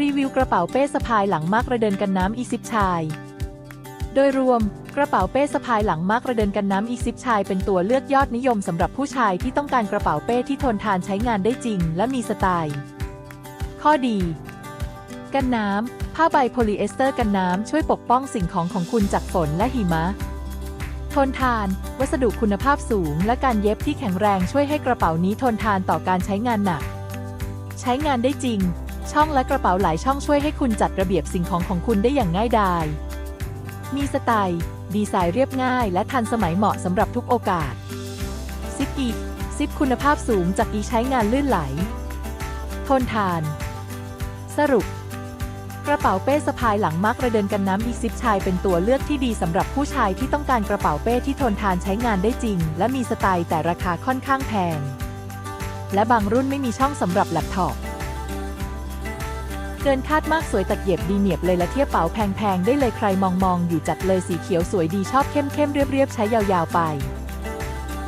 รีวิวกระเป๋าเป้สะพายหลังมากระเดินกันน้ำอีซิปชาย โดยรวม กระเป๋าเป้สะพายหลังมากระเดินกันน้ำอีซิปชายเป็นตัวเลือกยอดนิยมสำหรับผู้ชายที่ต้องการกระเป๋าเป้ที่ทนทานใช้งานได้จริง และมีสไตล์ ข้อดี กันน้ำ ผ้าใบโพลีเอสเตอร์กันน้ำช่วยปกป้องสิ่งของของคุณจากฝนและหิมะทนทาน วัสดุคุณภาพสูง และการเย็บที่แข็งแรงช่วยให้กระเป๋านี้ทนทานต่อการใช้งานหนัก ใช้งานได้จริง ช่องและกระเป๋าหลายช่องช่วยให้คุณจัดระเบียบสิ่งของของคุณได้อย่างง่ายดาย มีสไตล์ ดีไซน์เรียบง่าย และทันสมัยเหมาะสำหรับทุกโอกาส ซิปอีซิปคุณภาพสูงจากอีใช้งานลื่นไหล ทนทาน สรุป กระเป๋าเป้สะพายหลังมักระเดินกันน้ำอีซิปชายเป็นตัวเลือกที่ดีสำหรับผู้ชายที่ต้องการกระเป๋าเป้ที่ทนทานใช้งานได้จริง และมีสไตล์แต่ราคาค่อนข้างแพง และบางรุ่นไม่มีช่องสำหรับแล็ปท็อป เกินคาดมากสวยตัดเย็บดีเหนียบเลยและเทียบเป๋าแพงๆ ได้เลยใครมองมองๆอยู่จัดเลยสีเขียวสวยดีชอบเข้มเข้มๆ เรียบๆ ใช้ยาวๆ ไป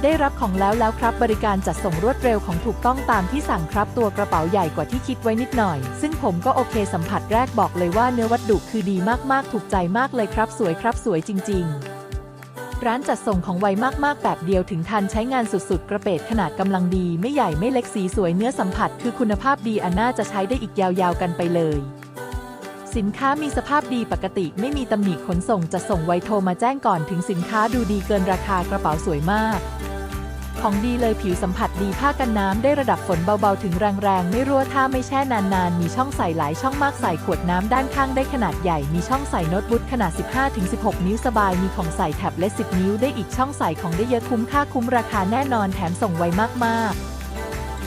ได้รับของแล้วแล้วครับ บริการจัดส่งรวดเร็วของถูกต้องตามที่สั่งครับตัวกระเป๋าใหญ่กว่าที่คิดไว้นิดหน่อย ซึ่งผมก็โอเคสัมผัสแรกบอกเลยว่าเนื้อวัตถุคือดีมากๆ ถูกใจมากเลยครับ สวยครับสวยจริง ๆ ร้านจัดส่งของไวมาก ๆ แบบเดียวถึงทันใช้งานสุด ๆ กระเปดขนาดกำลังดี ไม่ใหญ่ไม่เล็กสีสวยเนื้อสัมผัส คือคุณภาพดีอันน่าจะใช้ได้อีกยาว ๆ กันไปเลย สินค้ามีสภาพดีปกติไม่มีตำหนิขนส่งจะส่งไวโทรมาแจ้งก่อนถึงสินค้าดูดีเกินราคากระเป๋าสวยมาก ของดีเลยผิวสัมผัสดีผ้ากันน้ำได้ระดับฝนเบาๆ ถึงแรงๆ ไม่รั่วถ้าไม่แช่นานๆ มีช่องใส่หลายช่องมากใส่ขวดน้ำด้านข้างได้ขนาดใหญ่ มีช่องใส่โน้ตบุ๊กขนาด 15-16 นิ้วสบาย มีของใส่แท็บเล็ต10 นิ้วได้อีกช่องใส่ของได้เยอะคุ้มค่าคุ้มราคาแน่นอนแถมส่งไวมากๆ